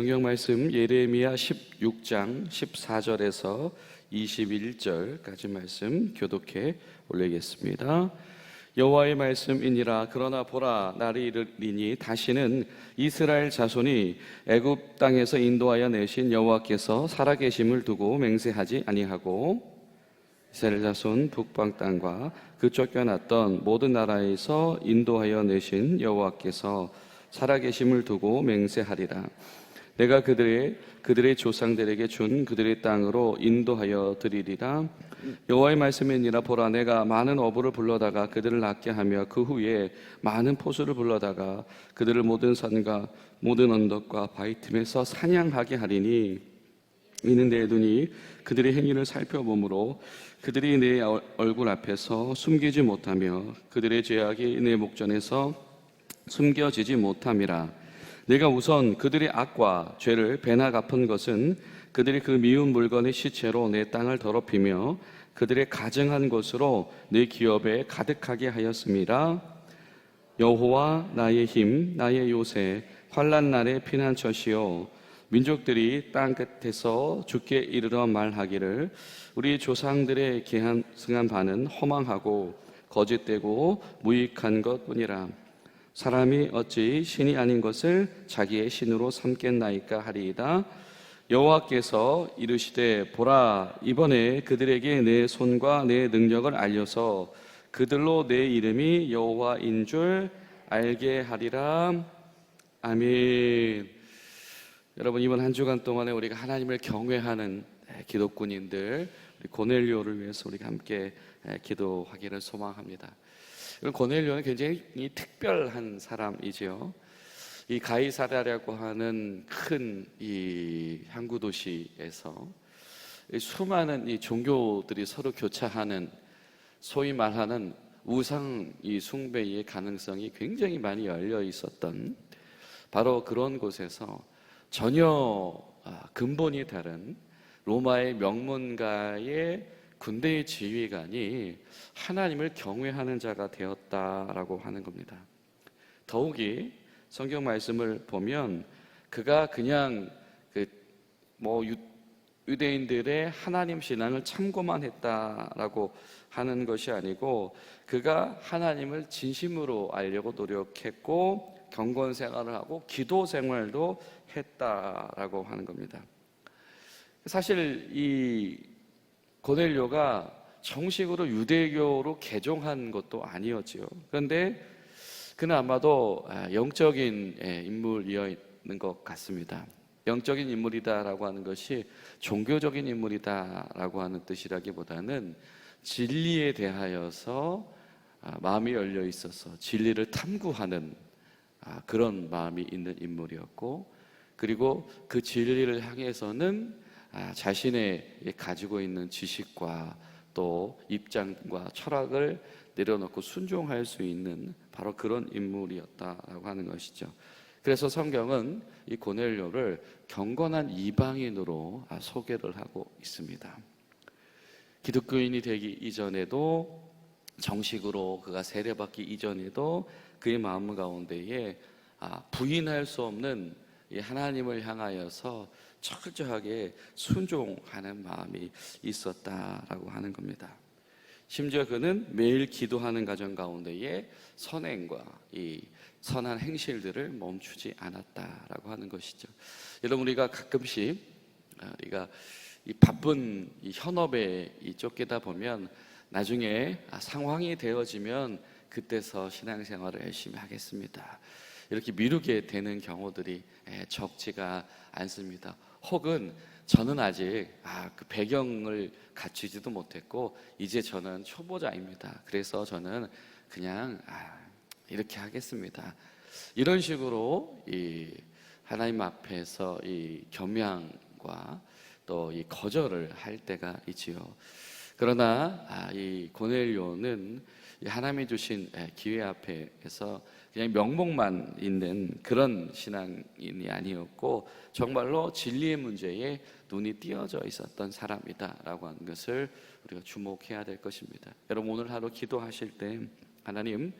성경 말씀 예레미야 16장 14절에서 21절까지 말씀 교독해 올리겠습니다. 여호와의 말씀이니라 그러나 보라 날이 이르리니 다시는 이스라엘 자손이 애굽 땅에서 인도하여 내신 여호와께서 살아계심을 두고 맹세하지 아니하고 이스라엘 자손 북방 땅과 그 쫓겨났던 모든 나라에서 인도하여 내신 여호와께서 살아계심을 두고 맹세하리라. 내가 그들의 그들의 조상들에게 준 그들의 땅으로 인도하여 드리리라. 여호와의 말씀이니라 보라 내가 많은 어부를 불러다가 그들을 낫게 하며 그 후에 많은 포수를 불러다가 그들을 모든 산과 모든 언덕과 바위 틈에서 사냥하게 하리니 이는 내 눈이 그들의 행위를 살펴보므로 그들이 내 얼굴 앞에서 숨기지 못하며 그들의 죄악이 내 목전에서 숨겨지지 못함이라 내가 우선 그들의 악과 죄를 배나 갚은 것은 그들이 그 미운 물건의 시체로 내 땅을 더럽히며 그들의 가증한 것으로 내 기업에 가득하게 하였습니다. 여호와 나의 힘 나의 요새 환란 날의 피난처시요 민족들이 땅 끝에서 죽게 이르러 말하기를 우리 조상들의 계승한 바는 허망하고 거짓되고 무익한 것뿐이라 사람이 어찌 신이 아닌 것을 자기의 신으로 삼겠나이까 하리이다 여호와께서 이르시되 보라 이번에 그들에게 내 손과 내 능력을 알려서 그들로 내 이름이 여호와인 줄 알게 하리라 아멘. 여러분 이번 한 주간 동안에 우리가 하나님을 경외하는 우리 고넬료를 위해서 우리가 함께 기도하기를 소망합니다. 고넬료는 굉장히 특별한 사람이지요. 이 가이사랴라고 하는 큰 이 항구 도시에서 수많은 이 종교들이 서로 교차하는 소위 말하는 우상 이 숭배의 가능성이 굉장히 많이 열려 있었던 바로 그런 곳에서 전혀 아, 근본이 다른 로마의 명문가의 군대의 지휘관이 하나님을 경외하는 자가 되었다라고 하는 겁니다. 더욱이 성경 말씀을 보면 그가 그냥 그 뭐 유대인들의 하나님 신앙을 참고만 했다라고 하는 것이 아니고 그가 하나님을 진심으로 알려고 노력했고 경건 생활을 하고 기도 생활도 했다라고 하는 겁니다. 사실 이 고넬료가 정식으로 유대교로 개종한 것도 아니었지요. 그런데 그는 아마도 아, 영적인 예, 인물이었는 것 같습니다. 영적인 인물이다라고 하는 것이 종교적인 인물이다라고 하는 뜻이라기보다는 진리에 대하여서 아, 마음이 열려 있어서 진리를 탐구하는 아, 그런 마음이 있는 인물이었고 그리고 그 진리를 향해서는 아, 자신의 가지고 있는 지식과 또 입장과 철학을 내려놓고 순종할 수 있는 바로 그런 인물이었다라고 하는 것이죠. 그래서 성경은 이 고넬료를 경건한 이방인으로 아, 소개를 하고 있습니다. 기독교인이 되기 이전에도 정식으로 그가 세례받기 이전에도 그의 마음 가운데에 아, 부인할 수 없는 하나님을 향하여서 철저하게 순종하는 마음이 있었다라고 하는 겁니다. 심지어 그는 매일 기도하는 가정 가운데에 선행과 이 선한 행실들을 멈추지 않았다라고 하는 것이죠. 여러분 우리가 가끔씩 아, 우리가 이 바쁜 이 현업에 쫓기다 보면 나중에 아, 상황이 되어지면 그때서 신앙생활을 열심히 하겠습니다. 이렇게 미루게 되는 경우들이 적지가 않습니다. 혹은 저는 아직 아, 그 배경을 갖추지도 못했고 이제 저는 초보자입니다. 그래서 저는 그냥 아, 이렇게 하겠습니다. 이런 식으로 이 하나님 앞에서 이 겸양과 또 이 거절을 할 때가 있지요. 그러나 아, 이 고넬료는 하나님이 주신 기회 앞에서 그냥 명목만 있는 그런 신앙인이 아니었고 정말로 진리의 문제에 눈이 띄어져 있었던 사람이다라고 하는 것을 우리가 주목해야 될 것입니다. 여러분 오늘 하루 기도하실 때 하나님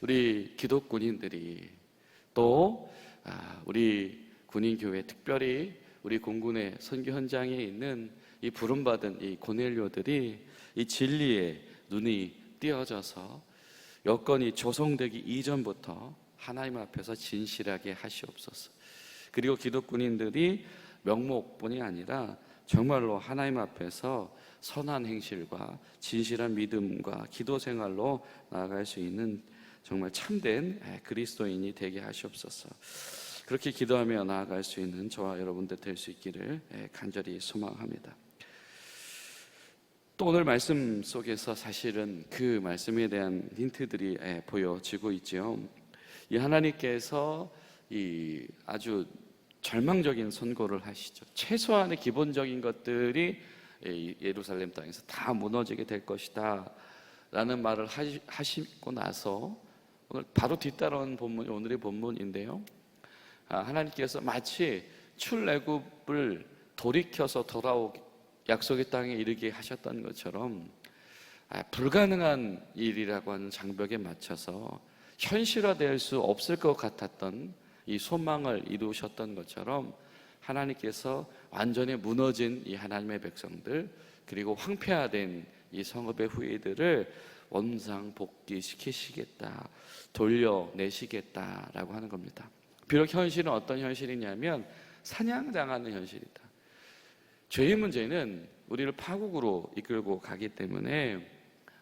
우리 기독군인들이 또 아, 우리 군인 교회 특별히 우리 공군의 선교 현장에 있는 이 부름받은 이 고넬료들이 이 진리에 눈이 띄어져서 여건이 조성되기 이전부터 하나님 앞에서 진실하게 하시옵소서. 그리고 기독군인들이 명목뿐이 아니라 정말로 하나님 앞에서 선한 행실과 진실한 믿음과 기도 생활로 나아갈 수 있는 정말 참된 그리스도인이 되게 하시옵소서. 그렇게 기도하며 나아갈 수 있는 저와 여러분들 될 수 있기를 간절히 소망합니다. 또 오늘 말씀 속에서 사실은 그 말씀에 대한 힌트들이 보여지고 있죠. 이 하나님께서 이 아주 절망적인 선고를 하시죠. 최소한의 기본적인 것들이 예루살렘 땅에서 다 무너지게 될 것이다. 라는 말을 하시고 나서 오늘 바로 뒤따라온 본문이 오늘의 본문인데요. 아, 하나님께서 마치 출애굽을 돌이켜서 돌아오 약속의 땅에 이르게 하셨던 것처럼 아, 불가능한 일이라고 하는 장벽에 맞춰서 현실화될 수 없을 것 같았던 이 소망을 이루셨던 것처럼 하나님께서 완전히 무너진 이 하나님의 백성들 그리고 황폐화된 이 성읍의 후예들을 원상 복귀시키시겠다 돌려내시겠다라고 하는 겁니다. 비록 현실은 어떤 현실이냐면 사냥당하는 현실이다. 죄의 문제는 우리를 파국으로 이끌고 가기 때문에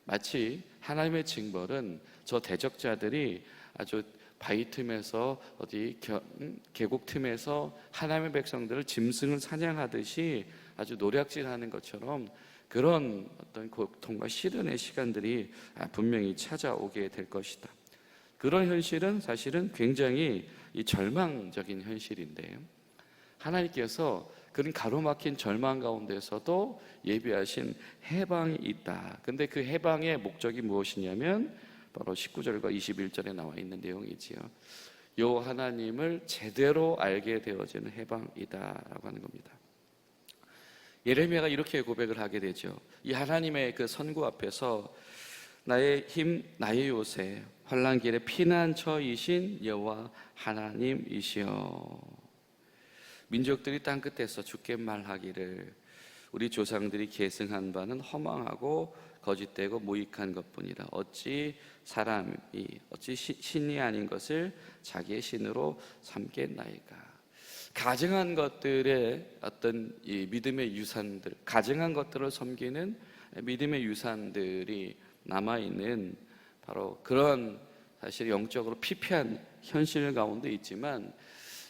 마치 하나님의 징벌은 저 대적자들이 아주 바위 틈에서 어디 음, 계곡 틈에서 하나님의 백성들을 짐승을 사냥하듯이 아주 노략질하는 것처럼 그런 어떤 고통과 시련의 시간들이 분명히 찾아오게 될 것이다. 그런 현실은 사실은 굉장히 절망적인 현실인데 하나님께서 그런 가로막힌 절망 가운데서도 예비하신 해방이 있다. 근데 그 해방의 목적이 무엇이냐면 바로 19절과 21절에 나와 있는 내용이지요. 요 하나님을 제대로 알게 되어지는 해방이다라고 하는 겁니다. 예레미야가 이렇게 고백을 하게 되죠. 이 하나님의 그 선구 앞에서 나의 힘, 나의 요새, 환란 길의 피난처이신 여호와 하나님이시여. 민족들이 땅 끝에서 주께 말하기를 우리 조상들이 계승한 바는 허망하고 거짓되고 무익한 것뿐이라. 어찌 사람이 어찌 신이 아닌 것을 자기의 신으로 삼겠나이까? 가증한 것들의 어떤 이 믿음의 유산들 가증한 것들을 섬기는 믿음의 유산들이 남아 있는 바로 그런 사실 영적으로 피폐한 현실 가운데 있지만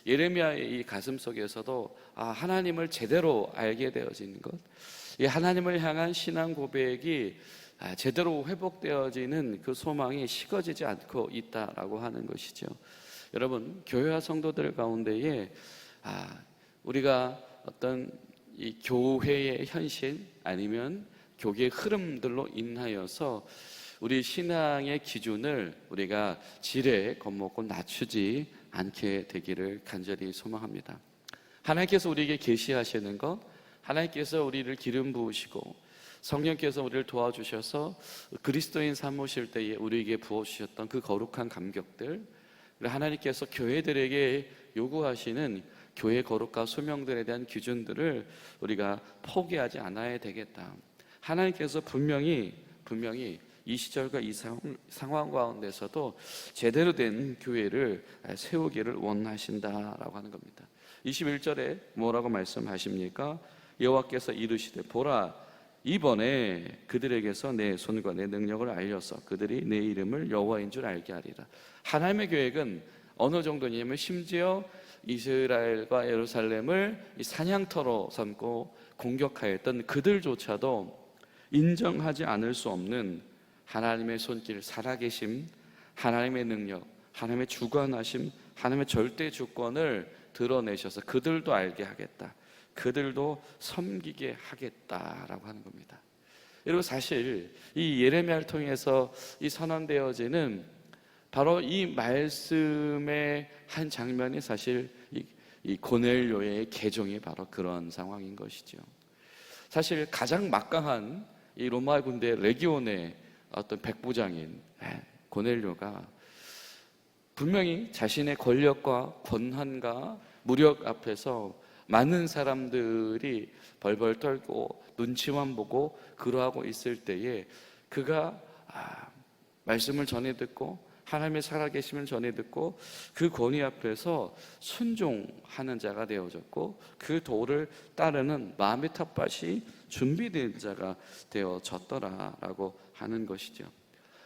예레미야의 이 가슴 속에서도 아 하나님을 제대로 알게 되어지는 것, 이 하나님을 향한 신앙 고백이 아, 제대로 회복되어지는 그 소망이 식어지지 않고 있다라고 하는 것이죠. 여러분 교회와 성도들 가운데에 아 우리가 어떤 이 교회의 현실 아니면 교계의 흐름들로 인하여서 우리 신앙의 기준을 우리가 지레 겁먹고 낮추지 않게 되기를 간절히 소망합니다. 하나님께서 우리에게 계시하시는 것, 하나님께서 우리를 기름 부으시고 성령께서 우리를 도와주셔서 그리스도인 삼으실 때에 우리에게 부어주셨던 그 거룩한 감격들, 하나님께서 교회들에게 요구하시는 교회 거룩과 소명들에 대한 기준들을 우리가 포기하지 않아야 되겠다. 하나님께서 분명히 분명히 이 시절과 이 상황 가운데서도 제대로 된 교회를 세우기를 원하신다라고 하는 겁니다. 21절에 뭐라고 말씀하십니까? 여호와께서 이르시되 보라 이번에 그들에게서 내 손과 내 능력을 알려서 그들이 내 이름을 여호와인 줄 알게 하리라. 하나님의 계획은 어느 정도냐면 심지어 이스라엘과 예루살렘을 사냥터로 삼고 공격하였던 그들조차도 인정하지 않을 수 없는 하나님의 손길, 살아계심, 하나님의 능력, 하나님의 주관하심, 하나님의 절대 주권을 드러내셔서 그들도 알게 하겠다. 그들도 섬기게 하겠다라고 하는 겁니다. 여러분 사실 이 예레미야를 통해서 이 선언되어지는 바로 이 말씀의 한 장면이 사실 이, 이 고넬료의 개종이 바로 그런 상황인 것이죠. 사실 가장 막강한 이 로마 군대 레기온의 어떤 백부장인 예, 고넬료가 분명히 자신의 권력과 권한과 무력 앞에서 많은 사람들이 벌벌 떨고 눈치만 보고 그러하고 있을 때에 그가 아, 말씀을 전해 듣고 하나님의 살아계심을 전해 듣고 그 권위 앞에서 순종하는 자가 되어졌고 그 도를 따르는 마음의 텃밭이 준비된 자가 되어졌더라라고 하는 것이죠.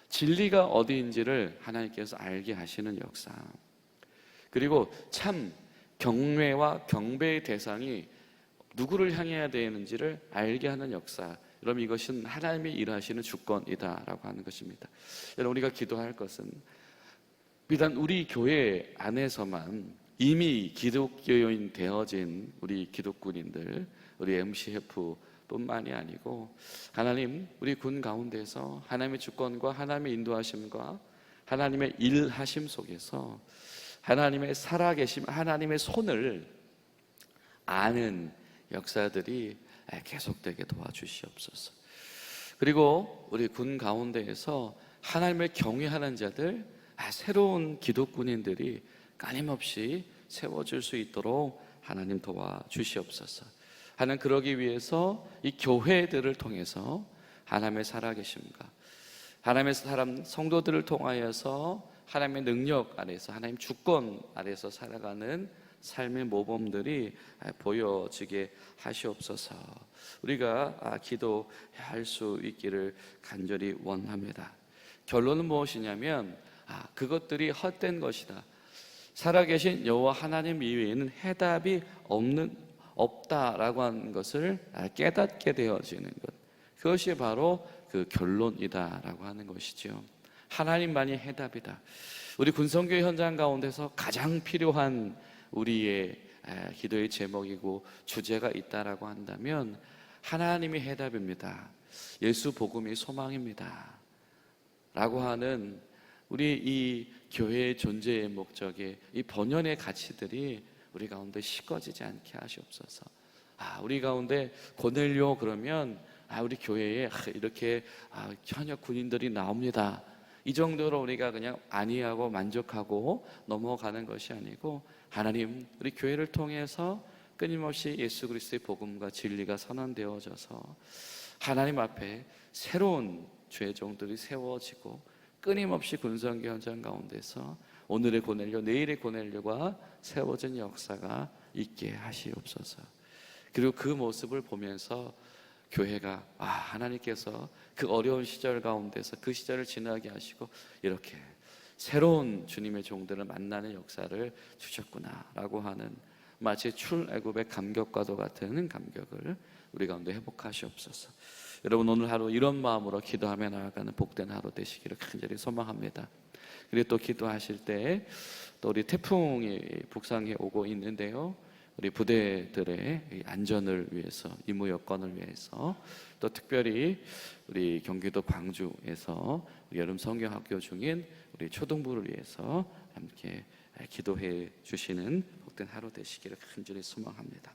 진리가 어디인지를 하나님께서 알게 하시는 역사. 그리고 참 경외와 경배의 대상이 누구를 향해야 되는지를 알게 하는 역사. 여러분 이것은 하나님이 일하시는 주권이다라고 하는 것입니다. 여러분 우리가 기도할 것은 비단 우리 교회 안에서만 이미 기독교인 되어진 우리 기독군인들, 우리 MCF 뿐만이 아니고 하나님 우리 군 가운데서 하나님의 주권과 하나님의 인도하심과 하나님의 일하심 속에서 하나님의 살아계심, 하나님의 손을 아는 역사들이 계속되게 도와주시옵소서. 그리고 우리 군 가운데에서 하나님을 경외하는 자들, 아, 새로운 기독군인들이 끊임없이 세워질 수 있도록 하나님 도와주시옵소서. 하는 그러기 위해서 이 교회들을 통해서 하나님의 살아계심과 하나님의 사람 성도들을 통하여서 하나님의 능력 아래서 하나님 주권 아래서 살아가는 삶의 모범들이 보여지게 하시옵소서. 우리가 아, 기도할 수 있기를 간절히 원합니다. 결론은 무엇이냐면 아, 그것들이 헛된 것이다. 살아계신 여호와 하나님 이외에는 해답이 없는 없다라고 하는 것을 아, 깨닫게 되어지는 것. 그것이 바로 그 결론이다라고 하는 것이죠. 하나님만이 해답이다. 우리 군성교회 현장 가운데서 가장 필요한 우리의 에, 기도의 제목이고 주제가 있다라고 한다면 하나님이 해답입니다. 예수 복음이 소망입니다. 라고 하는 우리 이 교회의 존재의 목적에 이 번연의 가치들이 우리 가운데 식어지지 않게 하시옵소서. 아, 우리 가운데 고넬료 그러면 아, 우리 교회에 아, 이렇게 아, 현역 군인들이 나옵니다. 이 정도로 우리가 그냥 안이하고 만족하고 넘어가는 것이 아니고 하나님 우리 교회를 통해서 끊임없이 예수 그리스도의 복음과 진리가 선언되어져서 하나님 앞에 새로운 주의 종들이 세워지고 끊임없이 군성교 현장 가운데서 오늘의 고넬료 내일의 고넬료가 세워진 역사가 있게 하시옵소서. 그리고 그 모습을 보면서 교회가 아 하나님께서 그 어려운 시절 가운데서 그 시절을 지나게 하시고 이렇게 새로운 주님의 종들을 만나는 역사를 주셨구나라고 하는 마치 출애굽의 감격과도 같은 감격을 우리 가운데 회복하시옵소서. 여러분 오늘 하루 이런 마음으로 기도하며 나아가는 복된 하루 되시기를 간절히 소망합니다. 그리고 또 기도하실 때 또 우리 태풍이 북상해 오고 있는데요. 우리 부대들의 이 안전을 위해서 임무 여건을 위해서 또 특별히 우리 경기도 광주에서 여름 성경학교 중인 우리 초등부를 위해서 함께 기도해 주시는 복된 하루 되시기를 간절히 소망합니다.